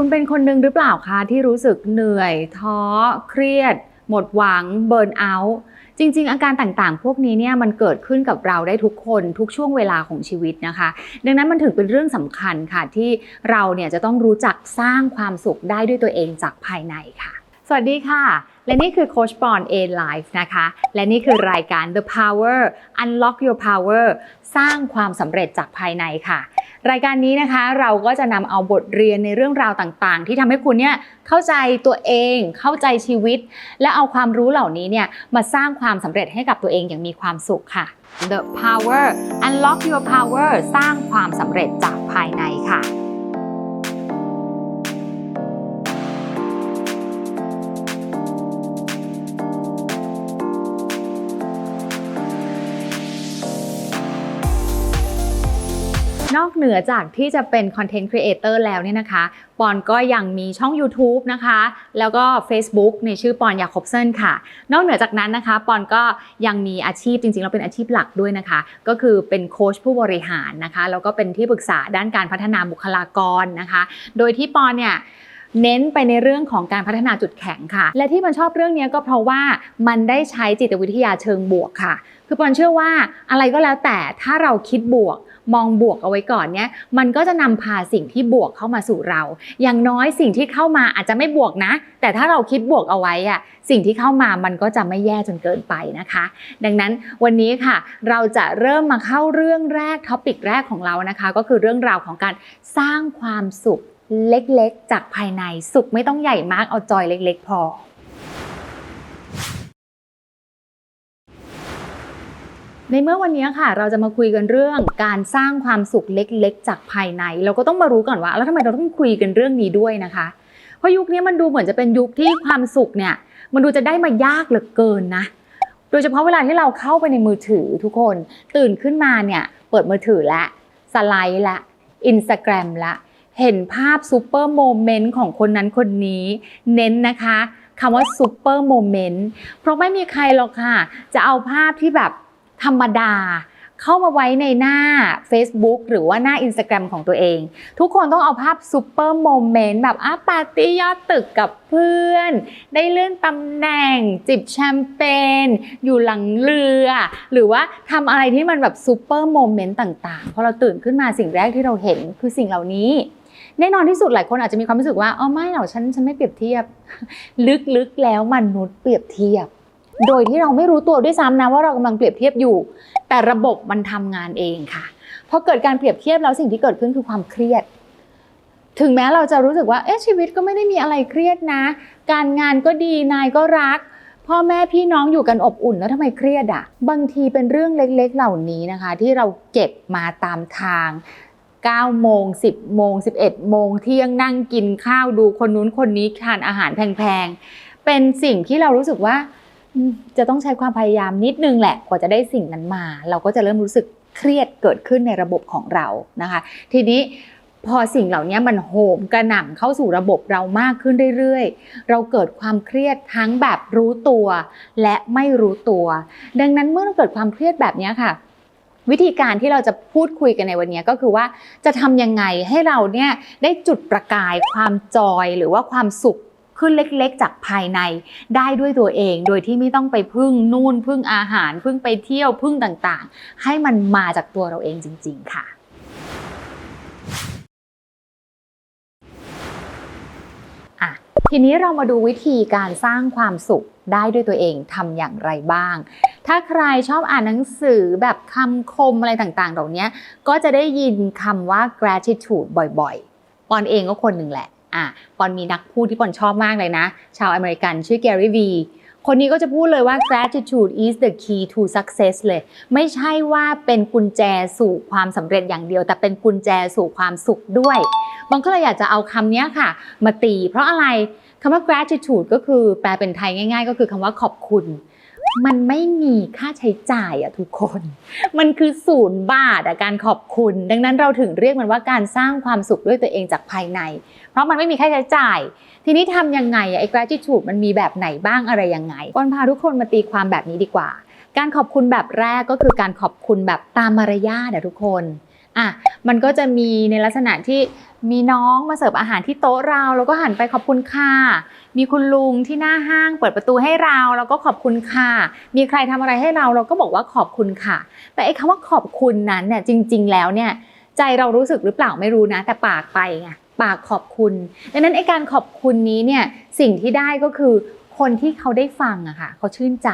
คุณเป็นคนหนึ่งหรือเปล่าคะที่รู้สึกเหนื่อย ท้อ เครียด หมดหวัง เบิร์นเอาท์จริง ๆ อาการต่างๆ พวกนี้เนี่ยมันเกิดขึ้นกับเราได้ทุกคนทุกช่วงเวลาของชีวิตนะคะ ดังนั้นมันถึงเป็นเรื่องสำคัญค่ะที่เราเนี่ยจะต้องรู้จักสร้างความสุขได้ด้วยตัวเองจากภายในค่ะ สวัสดีค่ะ และนี่คือโคชปอน A Life นะคะ และนี่คือรายการ The Power Unlock Your Power สร้างความสำเร็จจากภายในค่ะ รายการนี้นะคะเราก็จะนำเอาบทเรียนในเรื่องราวต่างๆ ที่ทำให้คุณเนี่ยเข้าใจตัวเอง เข้าใจชีวิต และเอาความรู้เหล่านี้เนี่ยมาสร้างความสำเร็จให้กับตัวเองอย่างมีความสุขค่ะ The Power Unlock Your Power สร้างความสำเร็จจากภายในค่ะ เหนือจากที่จะเป็นคอนเทนต์ครีเอเตอร์แล้วเนี่ยนะคะปอนก็ยังมีช่อง YouTube นะคะ แล้วก็ Facebook ในชื่อปอนยาคบเซินค่ะ นอกเหนือจากนั้นนะคะ ปอนก็ยังมีอาชีพจริงๆเราเป็นอาชีพหลักด้วยนะคะ ก็คือเป็นโค้ชผู้บริหารนะคะ แล้วก็เป็นที่ปรึกษาด้านการพัฒนาบุคลากรนะคะ โดยที่ปอนเนี่ยเน้นไปในเรื่องของการพัฒนาจุดแข็งค่ะ และที่มันชอบเรื่องนี้ก็เพราะว่ามันได้ใช้จิตวิทยาเชิงบวกค่ะ คือปอนเชื่อว่าอะไรก็แล้วแต่ถ้าเราคิดบวกมองบวกเอาไว้ก่อนเนี่ยมันก็จะนำพาสิ่งที่บวกเข้ามาสู่เรา อย่างน้อยสิ่งที่เข้ามาอาจจะไม่บวกนะ แต่ถ้าเราคิดบวกเอาไว้อะสิ่งที่เข้ามามันก็จะไม่แย่จนเกินไปนะคะ ดังนั้นวันนี้ค่ะ เราจะเริ่มมาเข้าเรื่องแรกท็อปิกแรกของเรานะคะ ก็คือเรื่องราวของการสร้างความสุขเล็กๆ จากภายในสุขไม่ต้องใหญ่มากเอาจอยเล็ก ๆ พอ ในเมื่อวันนี้ค่ะ เราจะมาคุยกันเรื่องการสร้างความสุขเล็กๆ จากภายใน เราก็ต้องมารู้ก่อนว่า แล้วทำไมเราต้องคุยกันเรื่องนี้ด้วยนะคะ เพราะยุคนี้มันดูเหมือนจะเป็นยุคที่ความสุขเนี่ย มันดูจะได้มายากเหลือเกินนะ โดยเฉพาะเวลาที่เราเข้าไปในมือถือทุกคนตื่นขึ้นมาเนี่ย เปิดมือถือและสไลด์ละอินสตาแกรมละเห็นภาพซูเปอร์โมเมนต์ของคนนั้นคนนี้ เน้นนะคะคำว่าซูเปอร์โมเมนต์เพราะไม่มีใครหรอกค่ะ จะเอาภาพที่แบบ ธรรมดา เข้ามาไว้ในหน้า Facebook หรือว่าหน้า Instagram ของตัวเอง ทุกคนต้องเอาภาพซูเปอร์โมเมนต์แบบอะปาร์ตี้ยอดตึกกับเพื่อน ได้เลื่อนตำแหน่ง จิบแชมเปญอยู่หลังเรือ หรือว่าทำอะไรที่มันแบบซูเปอร์โมเมนต์ต่างๆพอเราตื่นขึ้นมาสิ่งแรกที่เราเห็นคือสิ่งเหล่านี้แน่นอนที่สุดหลายคนอาจจะมีความรู้สึกว่าอ๋อไม่หรอกฉันฉันไม่เปรียบเทียบ ลึกๆแล้วมนุษย์เปรียบเทียบ โดยที่เราไม่รู้ตัวด้วยซ้ำนะว่าเรากำลังเปรียบเทียบอยู่ แต่ระบบมันทำงานเองค่ะพอเกิดการเปรียบเทียบแล้วสิ่งที่เกิดขึ้นคือความเครียด ถึงแม้เราจะรู้สึกว่าเอ๊ะชีวิตก็ไม่ได้มีอะไรเครียดนะ การงานก็ดีนายก็รัก พ่อแม่พี่น้องอยู่กันอบอุ่นแล้วทำไมเครียดอะบางทีเป็นเรื่องเล็กๆเหล่านี้นะคะ ที่เราเก็บมาตามทาง9โมง 10 โมง 11 โมงเที่ยงนั่งกินข้าวดูคนนู้นคนนี้ทานอาหารแพงๆ เป็นสิ่งที่เรารู้สึกว่า จะต้องใช้ความพยายามนิดนึงแหละกว่าจะได้สิ่งนั้นมา เราก็จะเริ่มรู้สึกเครียดเกิดขึ้นในระบบของเรานะคะ ทีนี้พอสิ่งเหล่านี้มันโหมกระหน่ำเข้าสู่ระบบเรามากขึ้นเรื่อยๆ เราเกิดความเครียดทั้งแบบรู้ตัว และไม่รู้ตัว ดังนั้นเมื่อเราเกิดความเครียดแบบนี้ค่ะ วิธีการที่เราจะพูดคุยกันในวันนี้ก็คือว่าจะทำยังไงให้เราเนี่ยได้จุดประกายความจอยหรือว่าความสุข ขึ้นเล็กๆ จากภายในได้ด้วยตัวเอง โดยที่ไม่ต้องไปพึ่งนู่นพึ่งอาหาร พึ่งไปเที่ยวพึ่งต่างๆ ให้มันมาจากตัวเราเองจริง ๆค่ะอะทีนี้เรามาดูวิธีการสร้างความสุขได้ด้วยตัวเองทำอย่างไรบ้าง ถ้าใครชอบอ่านหนังสือแบบคำคมอะไรต่างๆเหล่านี้ก็จะได้ยินคำว่า gratitude บ่อยๆ ปอนเองก็คนหนึ่งแหละ อะปอนมีนักพูดที่ปอนชอบมากเลยนะ ชาวอเมริกันชื่อ Gary Vee คนนี้ก็จะพูดเลยว่า gratitude is the key to success เลย ไม่ใช่ว่าเป็นกุญแจสู่ความสำเร็จอย่างเดียว แต่เป็นกุญแจสู่ความสุขด้วยบางก็เลยอยากจะเอาคำนี้ค่ะ มาตี เพราะอะไรคำว่า gratitude ก็คือแปลเป็นไทยง่าย ๆ ก็คือคำว่าขอบคุณ มันไม่มีค่าใช้จ่ายอะทุกคน มันคือศูนย์บาทอะการขอบคุณ ดังนั้นเราถึงเรียกมันว่าการสร้างความสุขด้วยตัวเองจากภายใน ราะมันไม่มีค่าใช้จ่าย ทีนี้ทำยังไงอะไอ้ gratitude มันมีแบบไหนบ้างอะไรยังไงก่อนพาทุกคนมาตีความแบบนี้ดีกว่า การขอบคุณแบบแรกก็คือการขอบคุณแบบตามมารยาทอะทุกคนอะมันก็จะมีในลักษณะที่มีน้องมาเสิร์ฟอาหารที่โต๊ะเรา แล้วก็หันไปขอบคุณค่ะ มีคุณลุงที่หน้าห้างเปิดประตูให้เรา แล้วก็ขอบคุณค่ะ มีใครทำอะไรให้เราเราก็บอกว่าขอบคุณค่ะ แต่ไอ้คำว่าขอบคุณนั้นเนี่ยจริง ๆ แล้วเนี่ยใจเรารู้สึกหรือเปล่าไม่รู้นะ แต่ปากไปไง ปากขอบคุณ ดังนั้นไอการขอบคุณนี้เนี่ยสิ่งที่ได้ก็คือคนที่เขาได้ฟังอะค่ะเขาชื่นใจ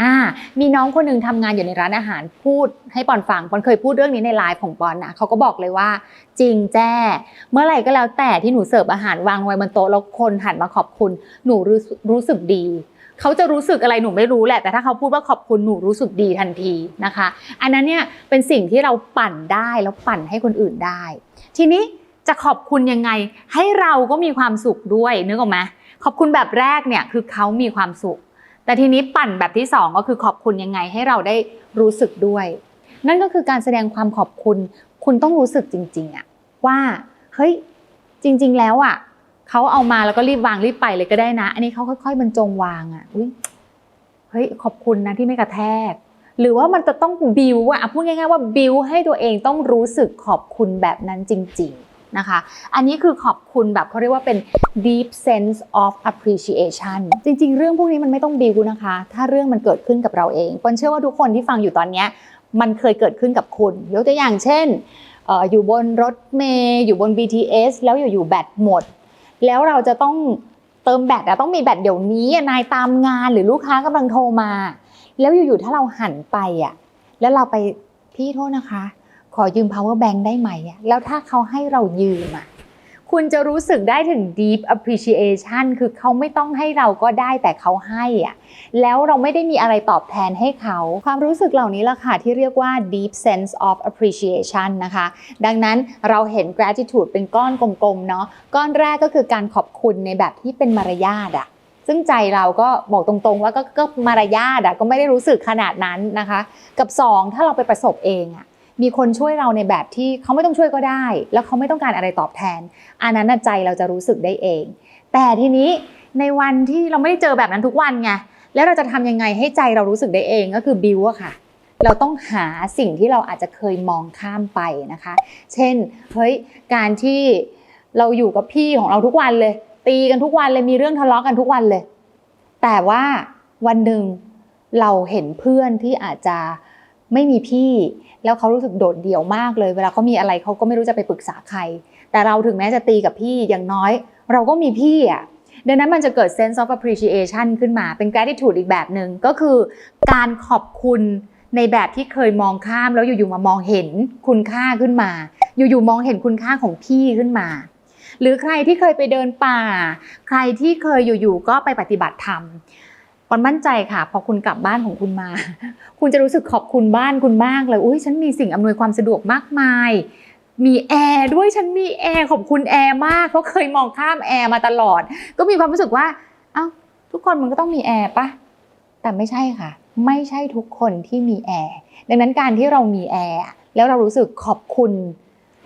อ่ามีน้องคนหนึ่งทำงานอยู่ในร้านอาหารพูดให้ปอนฟังปอนเคยพูดเรื่องนี้ในไลฟ์ของปอนนะเขาก็บอกเลยว่า จริงแจ้ เมื่อไหร่ก็แล้วแต่ที่หนูเสิร์ฟอาหารวางไว้บนโต๊ะแล้วคนหันมาขอบคุณ หนูรู้รู้สึกดีเขาจะรู้สึกอะไรหนูไม่รู้แหละแต่ถ้าเขาพูดว่าขอบคุณหนูรู้สึกดีทันทีนะคะ อันนั้นเนี่ยเป็นสิ่งที่เราปั่นได้แล้วปั่นให้คนอื่นได้ ทีนี้ จะขอบคุณยังไง ให้เราก็มีความสุขด้วยนึกออกไหมขอบคุณแบบแรกเนี่ยคือเขามีความสุข แต่ทีนี้ปั่นแบบที่สองก็คือขอบคุณยังไงให้เราได้รู้สึกด้วย นั่นก็คือการแสดงความขอบคุณ คุณต้องรู้สึกจริงๆอะว่าเฮ้ยจริง ๆ แล้วอะเขาเอามาแล้วก็รีบวางรีบไปเลยก็ได้นะ อันนี้เขาค่อย ๆ บรรจงวางอะอุ้ยเฮ้ยขอบคุณนะที่ไม่กระแทก หรือว่ามันจะต้องบิวอะอะพูดง่าย ๆ ว่าบิวให้ตัวเองต้องรู้สึกขอบคุณแบบนั้นจริง ๆ นะคะ อันนี้คือขอบคุณแบบเขาเรียกว่าเป็น deep sense of appreciation จริง ๆ เรื่องพวกนี้มันไม่ต้องบิวนะคะ ถ้าเรื่องมันเกิดขึ้นกับเราเองปนเชื่อว่าทุกคนที่ฟังอยู่ตอนนี้มันเคยเกิดขึ้นกับคุณ ยกตัวอย่างเช่นอยู่บนรถเมย์อยู่บน BTS แล้วอยู่ๆแบตหมด แล้วเราจะต้องเติมแบตอะต้องมีแบตเดี๋ยวนี้นายตามงานหรือลูกค้ากำลังโทรมา แล้วอยู่ๆถ้าเราหันไปอะแล้วเราไปพี่โทษนะคะ ขอยืม power bank ได้ไหมอะแล้วถ้าเขาให้เรายืมอะคุณจะรู้สึกได้ถึง deep appreciation คือเขาไม่ต้องให้เราก็ได้แต่เขาให้อะแล้วเราไม่ได้มีอะไรตอบแทนให้เขา ความรู้สึกเหล่านี้ล่ะค่ะที่เรียกว่า deep sense of appreciation นะคะ ดังนั้นเราเห็น gratitude เป็นก้อนกลมๆเนาะก้อนแรกก็คือการขอบคุณในแบบที่เป็นมารยาทอะซึ่งใจเราก็บอกตรงๆว่าก็ก็มารยาทอะก็ไม่ได้รู้สึกขนาดนั้นนะคะ กับ 2 ถ้าเราไปประสบเองอะ มีคนช่วยเราในแบบที่เขาไม่ต้องช่วยก็ได้ แล้วเขาไม่ต้องการอะไรตอบแทน อันนั้นใจเราจะรู้สึกได้เอง แต่ทีนี้ในวันที่เราไม่ได้เจอแบบนั้นทุกวันไงแล้วเราจะทำยังไงให้ใจเรารู้สึกได้เองก็คือบิวอะค่ะ เราต้องหาสิ่งที่เราอาจจะเคยมองข้ามไปนะคะ เช่นเฮ้ยการที่เราอยู่กับพี่ของเราทุกวันเลย ตีกันทุกวันเลยมีเรื่องทะเลาะกันทุกวันเลย แต่ว่าวันหนึ่งเราเห็นเพื่อนที่อาจจะ ไม่มีพี่ แล้วเขารู้สึกโดดเดี่ยวมากเลย เวลาเขามีอะไรเขาก็ไม่รู้จะไปปรึกษาใคร แต่เราถึงแม้จะตีกับพี่อย่างน้อย เราก็มีพี่อะดังนั้นมันจะเกิด sense of appreciation ขึ้นมาเป็น gratitude อีกแบบหนึ่งก็คือ การขอบคุณในแบบที่เคยมองข้ามแล้วอยู่ๆมามองเห็นคุณค่าขึ้นมา อยู่ๆมองเห็นคุณค่าของพี่ขึ้นมา หรือใครที่เคยไปเดินป่า ใครที่เคยอยู่ๆก็ไปปฏิบัติธรรม อนมั่นใจค่ะ พอคุณกลับบ้านของคุณมา คุณจะรู้สึกขอบคุณบ้านคุณมากเลยอุ้ยฉันมีสิ่งอำนวยความสะดวกมากมาย มีแอร์ด้วยฉันมีแอร์ขอบคุณแอร์มากเพราะเคยมองข้ามแอร์มาตลอด ก็มีความรู้สึกว่าเอ้าทุกคนมันก็ต้องมีแอร์ปะแต่ไม่ใช่ค่ะ ไม่ใช่ทุกคนที่มีแอร์ดังนั้นการที่เรามีแอร์แล้วเรารู้สึกขอบคุณ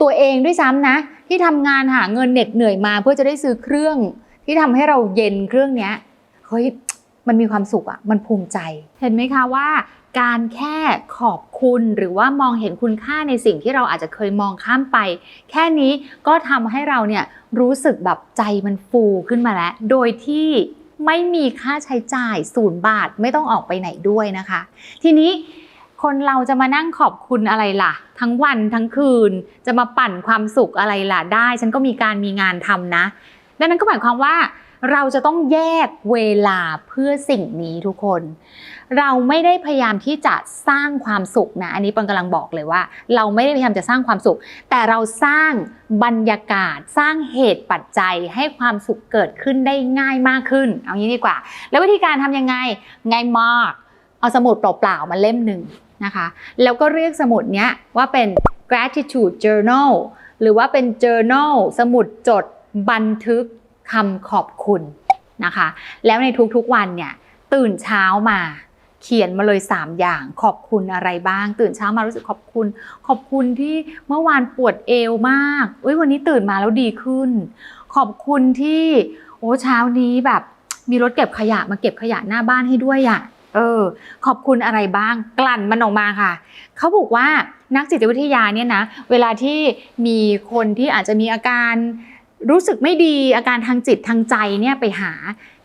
ตัวเองด้วยซ้ำนะ ที่ทำงานหาเงินเหน็ดเหนื่อยมา เพื่อจะได้ซื้อเครื่องที่ทำให้เราเย็นเครื่องเนี้ยเฮ้ย มันมีความสุขอะมันภูมิใจ เห็นไหมคะว่าการแค่ขอบคุณหรือว่ามองเห็นคุณค่าในสิ่งที่เราอาจจะเคยมองข้ามไป แค่นี้ก็ทำให้เราเนี่ยรู้สึกแบบใจมันฟูขึ้นมาแล้ว โดยที่ไม่มีค่าใช้จ่ายศูนย์บาทไม่ต้องออกไปไหนด้วยนะคะ ทีนี้คนเราจะมานั่งขอบคุณอะไรล่ะ ทั้งวันทั้งคืน จะมาปั่นความสุขอะไรล่ะได้ ฉันก็มีการมีงานทำนะ ดังนั้นก็หมายความว่า เราจะต้องแยกเวลาเพื่อสิ่งนี้ทุกคน เราไม่ได้พยายามที่จะสร้างความสุขนะ อันนี้ปังกำลังบอกเลยว่า เราไม่ได้พยายามจะสร้างความสุข แต่เราสร้างบรรยากาศสร้างเหตุปัจจัยให้ความสุขเกิดขึ้นได้ง่ายมากขึ้น เอางี้ดีกว่า แล้ววิธีการทำยังไงง่ายมากเอาสมุดเปล่าๆมาเล่มหนึ่งนะคะ แล้วก็เรียกสมุดเนี้ยว่าเป็น gratitude journal หรือว่าเป็น journal สมุดจดบันทึก คำขอบคุณนะคะ แล้วในทุกๆวันเนี่ยตื่นเช้ามาเขียนมาเลย 3 อย่างขอบคุณอะไรบ้าง ตื่นเช้ามารู้สึกขอบคุณ ขอบคุณที่เมื่อวานปวดเอวมากอุ้ยวันนี้ตื่นมาแล้วดีขึ้น ขอบคุณที่โอ้เช้านี้แบบมีรถเก็บขยะมาเก็บขยะหน้าบ้านให้ด้วยอะ่ะเออขอบคุณอะไรบ้างกลั่นมันออกมาค่ะ เขาบอกว่านักจิตวิทยาเนี่ยนะ เวลาที่มีคนที่อาจจะมีอาการ รู้สึกไม่ดีอาการทางจิตทางใจเนี่ยไปหา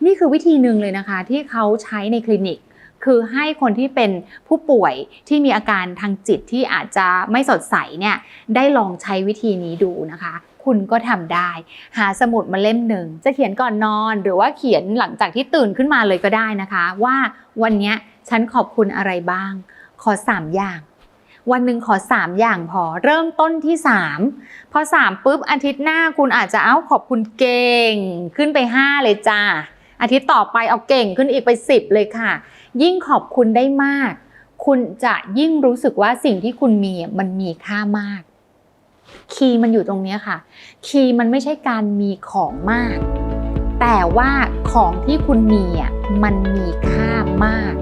นี่คือวิธีหนึ่งเลยนะคะ ที่เขาใช้ในคลินิก คือให้คนที่เป็นผู้ป่วยที่มีอาการทางจิตที่อาจจะไม่สดใสเนี่ยได้ลองใช้วิธีนี้ดูนะคะคุณก็ทำได้ หาสมุดมาเล่มหนึ่ง จะเขียนก่อนนอน หรือว่าเขียนหลังจากที่ตื่นขึ้นมาเลยก็ได้นะคะ ว่าวันนี้ฉันขอบคุณอะไรบ้าง ขอ 3 อย่าง วันหนึ่งขอ 3 อย่างพอเริ่มต้นที่ 3 พอ 3ปุ๊บอาทิตย์หน้าคุณอาจจะเอาขอบคุณเก่ง ขึ้นไป 5 เลยจ้าอาทิตย์ต่อไปเอาเก่งขึ้นอีกไป 10 เลยค่ะ ยิ่งขอบคุณได้มาก คุณจะยิ่งรู้สึกว่าสิ่งที่คุณมีมันมีค่ามาก คีย์มันอยู่ตรงนี้ค่ะ คีย์มันไม่ใช่การมีของมาก แต่ว่าของที่คุณมีอะมันมีค่ามาก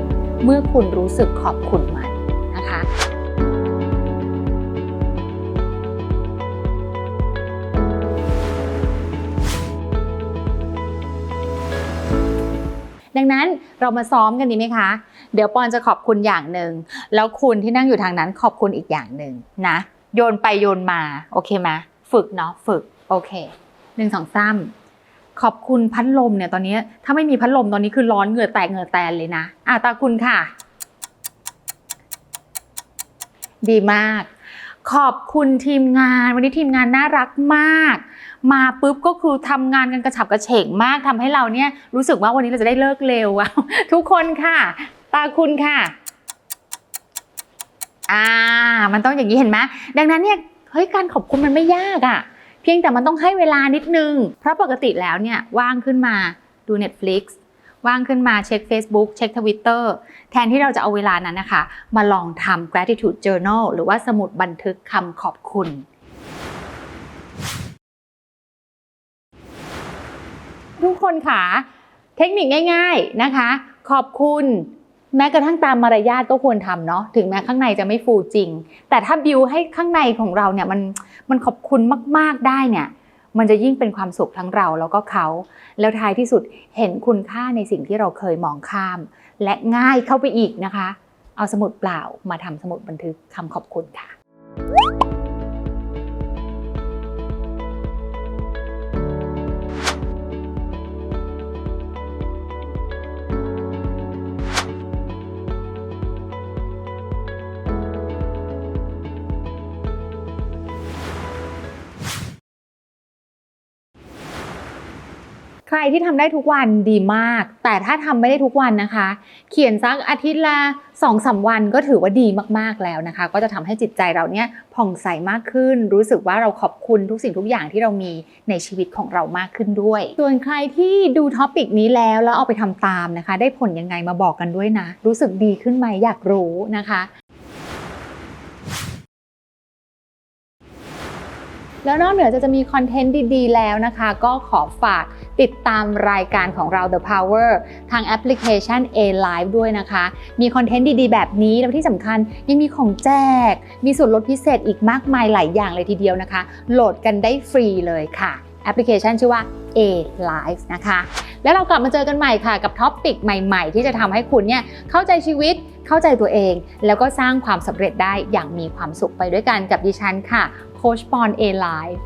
เมื่อคุณรู้สึกขอบคุณมัน ดังนั้นเรามาซ้อมกันดีไหมคะ เดี๋ยวปอนจะขอบคุณอย่างหนึ่งแล้วคุณที่นั่งอยู่ทางนั้นขอบคุณอีกอย่างหนึ่งนะ โยนไปโยนมาโอเคไหมฝึกเนาะฝึกโอเคหนึ่งสองสามขอบคุณพัดลมเนี่ยตอนนี้ถ้าไม่มีพัดลมตอนนี้คือร้อนเหงื่อแตกเหงื่อแตนเลยนะอะตาคุณค่ะ ดีมาก ขอบคุณทีมงาน วันนี้ทีมงานน่ารักมาก มาปุ๊บก็คือทำงานกันกระฉับกระเฉงมากทำให้เราเนี่ยรู้สึกว่าวันนี้เราจะได้เลิกเร็วอะทุกคนค่ะ ตาคุณค่ะอ่ามันต้องอย่างนี้เห็นไหมดังนั้นเนี่ยเฮ้ยการขอบคุณมันไม่ยากอะเพียงแต่มันต้องให้เวลานิดนึง เพราะปกติแล้วเนี่ยว่างขึ้นมาดู Netflix ว่างขึ้นมาเช็ค Facebook เช็ค Twitter แทนที่เราจะเอาเวลานั้นนะคะ มาลองทำ gratitude journal หรือว่าสมุดบันทึกคำขอบคุณ ทุกคนค่ะเทคนิคง่าย ๆนะคะ ขอบคุณแม้กระทั่งตามมารยาทก็ควรทำเนาะถึงแม้ข้างในจะไม่ฟูจริง แต่ถ้าบิวให้ข้างในของเราเนี่ยมันมันขอบคุณมาก ๆได้เนี่ย มันจะยิ่งเป็นความสุขทั้งเราแล้วก็เขา แล้วท้ายที่สุดเห็นคุณค่าในสิ่งที่เราเคยมองข้าม และง่ายเข้าไปอีกนะคะ เอาสมุดเปล่ามาทำสมุดบันทึกคำขอบคุณค่ะ ใครที่ทำได้ทุกวันดีมาก แต่ถ้าทำไม่ได้ทุกวันนะคะ เขียนสักอาทิตย์ละสองสาวันก็ถือว่าดีมากๆแล้วนะคะ ก็จะทำให้จิตใจเราเนี่ยผ่องใสมากขึ้น รู้สึกว่าเราขอบคุณทุกสิ่งทุกอย่างที่เรามีในชีวิตของเรามากขึ้นด้วย ส่วนใครที่ดูท็อปิกนี้แล้วแล้วเอาไปทำตามนะคะ ได้ผลยังไงมาบอกกันด้วยนะ รู้สึกดีขึ้นไหมอยากรู้นะคะ แล้วนอกเหนือจากจะมีคอนเทนต์ดีๆ แล้วนะคะ ก็ขอฝากติดตามรายการของเรา The Power ทางแอปพลิเคชัน A Live ด้วยนะคะ มีคอนเทนต์ดีๆ แบบนี้ แล้วที่สำคัญยังมีของแจก มีส่วนลดพิเศษอีกมากมายหลายอย่างเลยทีเดียวนะคะ โหลดกันได้ฟรีเลยค่ะ แอปพลิเคชันชื่อว่า A Live นะคะ แล้วเรากลับมาเจอกันใหม่ค่ะ กับท็อปปิกใหม่ๆ ที่จะทำให้คุณเนี่ยเข้าใจชีวิต เข้าใจตัวเอง แล้วก็สร้างความสำเร็จได้อย่างมีความสุขไปด้วยกันกับดิฉันค่ะ โคชปอนเอไลน์